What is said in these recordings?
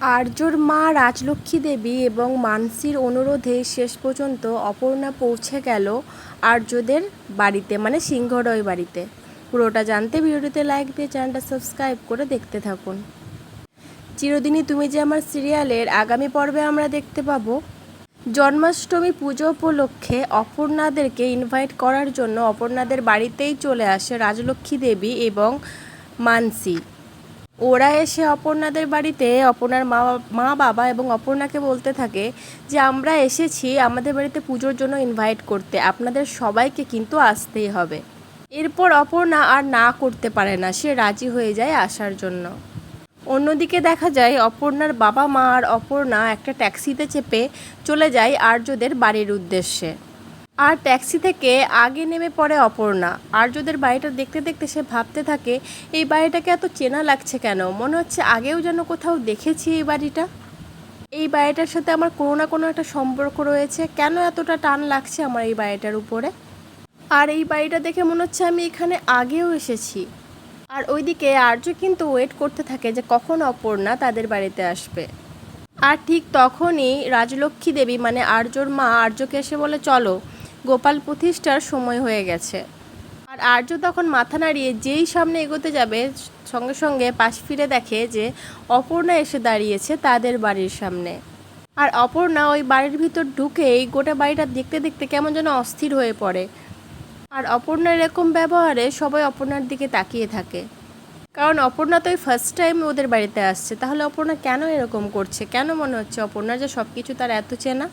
আর্যর মা রাজলক্ষ্মী দেবী এবং মানসির অনুরোধে শেষ পর্যন্ত অপর্ণা পৌঁছে গেল আর্যদের বাড়িতে মানে সিংহরয় বাড়িতে। পুরোটা জানতে ভিডিওটিতে লাইক দিয়ে চ্যানেলটা সাবস্ক্রাইব করে দেখতে থাকুন। চিরদিনই তুমি যে আমার সিরিয়ালের আগামী পর্বে আমরা দেখতে পাবো। জন্মাষ্টমী পুজো উপলক্ষে অপর্ণাদেরকে ইনভাইট করার জন্য অপর্ণাদের বাড়িতেই চলে আসে রাজলক্ষ্মী দেবী এবং মানসী। ওরা এসে অপর্ণাদের বাড়িতে অপর্ণার মা মা বাবা এবং অপর্ণাকে বলতে থাকে যে, আমরা এসেছি আমাদের বাড়িতে পুজোর জন্য ইনভাইট করতে। আপনাদের সবাইকে কিন্তু আসতেই হবে। এরপর অপর্ণা আর না করতে পারে না। সে রাজি হয়ে যায় আসার জন্য। অন্যদিকে দেখা যায়, অপর্ণার বাবা মা আর অপর্ণা একটা ট্যাক্সিতে চেপে চলে যায় আর্যদের বাড়ির উদ্দেশ্যে। আর ট্যাক্সি থেকে আগে নেমে পড়ে অপর্ণা। আর্যদের বাড়িটা দেখতে দেখতে সে ভাবতে থাকে, এই বাড়িটাকে এত চেনা লাগছে কেন? মনে হচ্ছে আগেও যেন কোথাও দেখেছি এই বাড়িটা। এই বাড়িটার সাথে আমার কোনো না কোনো একটা সম্পর্ক রয়েছে। কেন এতটা টান লাগছে আমার এই বাড়িটার উপরে? আর এই বাড়িটা দেখে মনে হচ্ছে আমি এখানে আগেও এসেছি। আর ওইদিকে আর্য কিন্তু ওয়েট করতে থাকে যে কখন অপর্ণা তাদের বাড়িতে আসবে। আর ঠিক তখনই রাজলক্ষ্মী দেবী মানে আর্যর মা, আর্যকে এসে বলে, চলো। গোপাল প্রতিষ্ঠার সময় হয়ে গেছে। আর আর্য তখন মাথা নাড়িয়ে যেই সামনে এগোতে যাবে, সঙ্গে সঙ্গে পাশ ফিরে দেখে যে অপর্ণা এসে দাঁড়িয়েছে তাদের বাড়ির সামনে। আর অপর্ণা ওই বাড়ির ভিতর ঢুকেই গোটা বাড়িটা দেখতে দেখতে কেমন যেন অস্থির হয়ে পড়ে। আর অপর্ণার এরকম ব্যবহারে সবাই অপর্ণার দিকে তাকিয়ে থাকে। কারণ অপর্ণা তো এই ফার্স্ট টাইম ওদের বাড়িতে আসছে, তাহলে অপর্ণা কেন এরকম করছে? কেন মনে হচ্ছে অপর্ণার যে সব কিছু তার এত চেনা?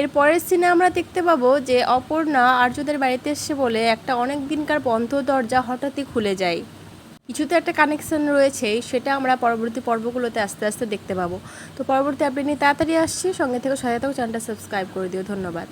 এর পরের সিনে আমরা দেখতে পাবো যে অপর্ণা আর্যদের বাড়িতে এসে বলে একটা অনেক দিনকার বন্ধ দরজা হঠাৎই খুলে যায়। কিছুতে একটা কানেকশন রয়েছে, সেটা আমরা পরবর্তী পর্বগুলোতে আস্তে আস্তে দেখতে পাবো। তো পরবর্তী আপডেট নিয়ে তাড়াতাড়ি আসছি, সঙ্গে থেকে সহায়তা চ্যানেলটা সাবস্ক্রাইব করে দিও। ধন্যবাদ।